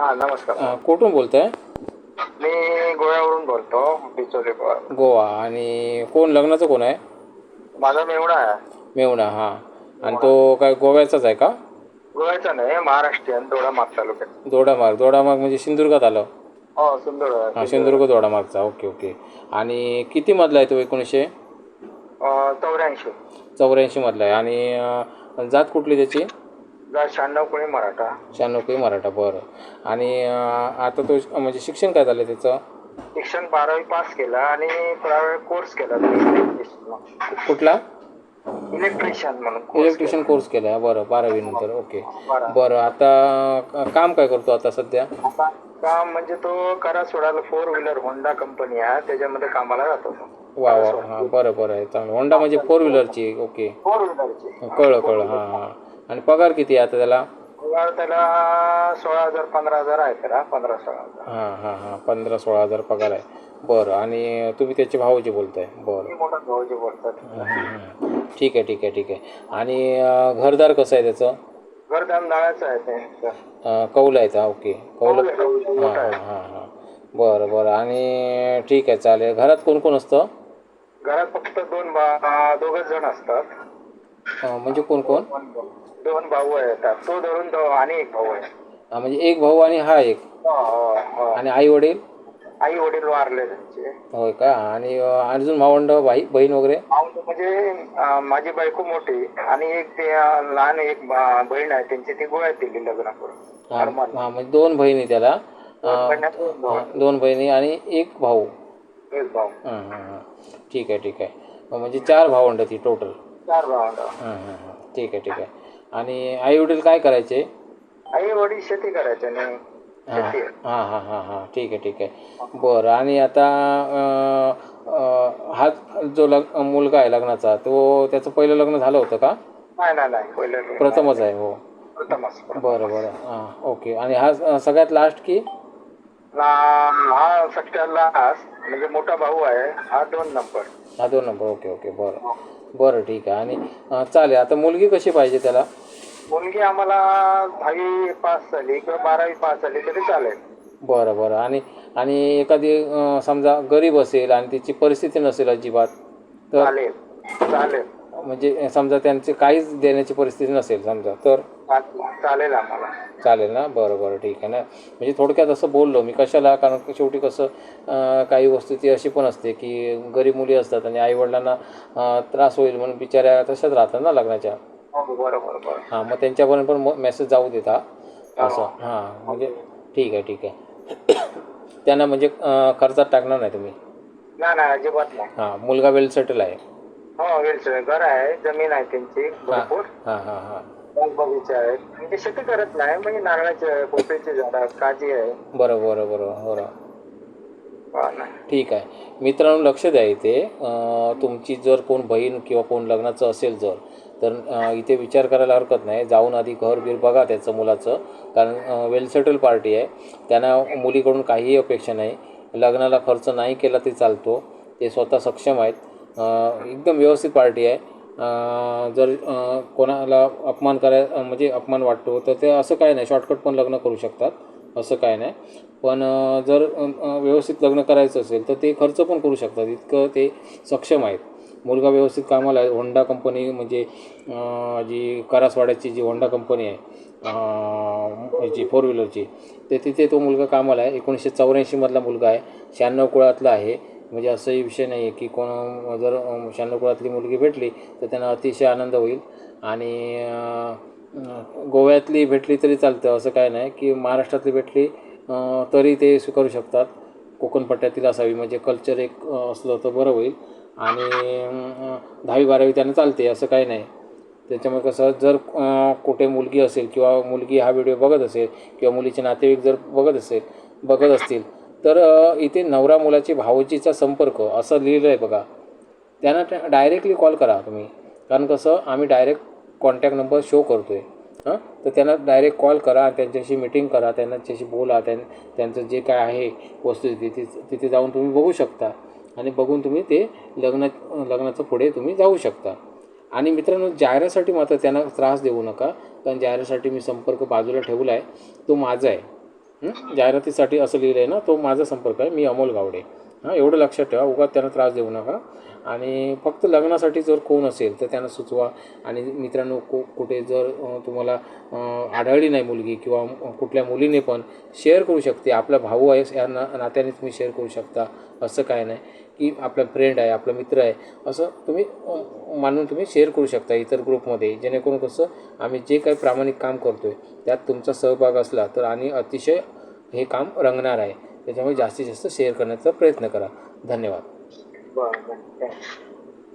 हा नमस्कार. कुठून बोलताय? मी गोव्यावरून बोलतो पवार गोवा. आणि कोण लग्नाचं कोण आहे? माझा मेवणा आहे. मेवणा हां. आणि तो काय गोव्याचाच आहे का? गोव्याचा नाही महाराष्ट्रीयन दोडामाग तालुक्यात. दोडामार्ग. दोडामार्ग म्हणजे सिंधुदुर्गात आलं? हो सुंदर हां सिंधुदुर्ग दोडामार्गचा. Okay okay. आणि किती मधला आहे तो एकोणीसशे? चौऱ्याऐंशी. चौऱ्याऐंशीमधला आहे. आणि अ, जात कुठली त्याची? शहाण्णव कोणी मराठा. शहाण्णव काही मराठा बरं. आणि आता तो म्हणजे शिक्षण काय झालं त्याचं? शिक्षण बारावी पास केला आणि प्रायव्हेट कोर्स केला. कुठला? इलेक्ट्रिशियन म्हणून इलेक्ट्रिशियन कोर्स केला. बरं बारावीनंतर ओके. बारा. आता काम काय करतो आता सध्या. काम म्हणजे तो करा सोडायला फोर व्हीलर होंडा कंपनी आहे. त्याच्यामध्ये कामाला जातो वा वा हां बरं बरं. आहे चांगलं. होंडा म्हणजे फोर व्हीलरची ओके. फोर व्हीलरची कळलं कळलं हां हां. आणि पगार किती आहे आता त्याला? पगार त्याला सोळा हजार पंधरा हजार आहे त्याला पंधरा सोळा हजार. हां हां हां पंधरा सोळा हजार पगार आहे. बरं आणि तुम्ही त्याचे भावाचे बोलताय. बरं. मोठा भाऊजी बोलतात. ठीक आहे ठीक आहे ठीक आहे. आणि अं, घरदार कसं आहे त्याचं? घरदाम नाळाचं आहे ते. अं, कौल आहे का? ओके. कौल. हां हां. हां हां. बरं बरं. आणि ठीक आहे चालेल. घरात कोण कोण असतं? घरात फक्त दोन बा दोघच जण असतात. म्हणजे कोण कोण? दोन भाऊ आहेत. तो धरून दो आणि एक भाऊ आहे. हां, म्हणजे एक भाऊ आणि हा एक. हो, हो, हो. आणि आई वडील? आई वडील वारले त्यांचे. होय का? आणि अं, अजून भावंड भाई बहीण वगैरे? भाऊ म्हणजे अं, माझी बायको मोठी आणि एक ते अं, लहान एक बहीण आहे. त्यांची ती गोव्यात दिली लग्न करून हां हां, म्हणजे दोन बहिणी त्याला. अं, दोन भाऊ. दोन बहिणी आणि एक भाऊ. एक भाऊ. हां हां हां. ठीक आहे ठीक आहे. म्हणजे चार भावंड ती टोटल चार भावंड. हां हां हां. ठीक आहे ठीक आहे. आणि आई वडील काय करायचे? आई वडील शेती करायचे नाही हां शेती. आहे. हां हां हां हां. ठीक आहे ठीक आहे. बरं आणि आता अं, अं, हा जो लग मुलगा आहे लग्नाचा तो त्याचं पहिलं लग्न झालं होतं का? नाही नाही नाही. पहिलं प्रथमच आहे हो. प्रथमच बरं बरं. हां ओके. आणि हा सगळ्यात लास्ट की? ला- हा म्हणजे मोठा भाऊ आहे हा दोन नंबर हा दोन नंबर ओके ओके. बरं. बरं ठीक आहे. आणि अं, चालेल. आता मुलगी कशी पाहिजे त्याला? मुलगी आम्हाला दहावी पास झाली किंवा बारावी पास झाली तरी चालेल. बरं बरं. आणि आणि एखादी अं, समजा गरीब असेल आणि तिची परिस्थिती नसेल अजिबात तर? चालेल. चालेल. म्हणजे समजा त्यांची काहीच देण्याची परिस्थिती नसेल समजा तर? चालेल चालेल आम्हाला. चालेल ना? बरं बरं ठीक आहे ना? म्हणजे थोडक्यात असं बोललो मी कशाला? कारण शेवटी कसं काही वस्तू ती अशी पण असते की गरीब मुली असतात आणि आईवडिलांना त्रास होईल म्हणून बिचाऱ्या तशाच राहतात ना लग्नाच्या? हो बरोबर हां मग त्यांच्यापर्यंत पण मेसेज जाऊ देता. असं. हां म्हणजे ठीक आहे ठीक आहे. त्यांना म्हणजे खर्चात टाकणार नाही तुम्ही? नाही नाही अजिबात नाही. हां मुलगा वेल सेटल आहे. हो वेलचं घर आहे जमीन आहे त्यांची भरपूर. हां हां हां. बाग बगीचे आहेत. म्हणजे शेती करत नाही म्हणजे नारळाचे पोपळीचे झाड आहेत काजी आहे. बरं बरं बरं बरं हा ना. ठीक आहे. मित्रांनो लक्ष द्या इथे. अं, तुमची जर कोण बहीण किंवा कोण लग्नाचं असेल जर तर अं, इथे विचार करायला हरकत नाही. जाऊन आधी घर बीर बघा त्याचं मुलाचं. कारण वेल सेटल पार्टी आहे. त्यांना मुलीकडून काहीही अपेक्षा नाही. लग्नाला खर्च नाही केला तरी चालतो. ते स्वतः सक्षम आहेत. एकदम व्यवस्थित पार्टी आहे. जर कोणाला अपमान कराय म्हणजे अपमान वाटतो तर ते असं काय नाही. शॉर्टकट पण लग्न करू शकतात. असं काय नाही. पण जर व्यवस्थित लग्न करायचं असेल तर ते खर्च पण करू शकतात. इतकं ते सक्षम आहेत. मुलगा व्यवस्थित कामाला आहे. होंडा कंपनी म्हणजे जी करासवाड्याची जी होंडा कंपनी आहे जी याची फोर व्हीलरची ते तिथे तो मुलगा कामाला आहे. एकोणीसशे चौऱ्याऐंशीमधला मुलगा आहे. शहाण्णव कुळातला आहे. म्हणजे असंही विषय नाही आहे की कोण जर अं, शहाण्णव कुळातली मुलगी भेटली तर त्यांना अतिशय आनंद होईल. आणि गोव्यातली भेटली तरी चालतं असं काय नाही की महाराष्ट्रातली भेटली तरी ते स्वीकारू शकतात. कोकणपट्ट्यातील असावी म्हणजे कल्चर एक असलं तर बरं होईल. आणि दहावी बारावी त्यांना चालते असं काही नाही. त्याच्यामुळे कसं जर कुठे मुलगी असेल किंवा मुलगी हा व्हिडिओ बघत असेल किंवा मुलीचे नातेवाईक जर बघत असेल बघत असतील तर इथे नवरा मुलाची भावजीचा संपर्क असं लिहिलं आहे बघा. त्यांना डायरेक्टली कॉल करा तुम्ही. कारण कसं आम्ही डायरेक्ट कॉन्टॅक्ट नंबर शो करतो आहे हां? तर त्यांना डायरेक्ट कॉल करा त्यांच्याशी मिटिंग करा त्यांच्याशी बोला त्यां त्यांचं जे काय आहे वस्तुस्थिती तिथे तिथे जाऊन तुम्ही बघू शकता. आणि बघून तुम्ही ते लग्न लग्नाचं पुढे तुम्ही जाऊ शकता. आणि मित्रांनो जाहिरासाठी मात्र त्यांना त्रास देऊ नका. कारण जाहिरासाठी मी संपर्क बाजूला ठेवला आहे तो माझा आहे. जाहिरातीसाठी असं लिहिलं आहे ना तो माझा संपर्क आहे मी अमोल गावडे. हां एवढं लक्षात ठेवा उगाच त्यांना त्रास देऊ नका. आणि फक्त लग्नासाठी जर कोण असेल तर त्यांना सुचवा. आणि मित्रांनो को कुठे जर तुम्हाला आढळली नाही मुलगी किंवा कुठल्या मुलीने पण शेअर करू शकते. आपला भाऊ आहे या ना नात्याने तुम्ही शेअर करू शकता. असं काय नाही की आपला फ्रेंड आहे आपला मित्र आहे. असं तुम्ही मानून तुम्ही शेअर करू शकता इतर ग्रुपमध्ये जेणेकरून कसं आम्ही जे काही प्रामाणिक काम करतो आहे त्यात तुमचा सहभाग असला तर आणि अतिशय हे काम रंगणार आहे. त्याच्यामुळे जास्तीत जास्त शेअर करण्याचा प्रयत्न करा. धन्यवाद. बरं बरं थँक्यू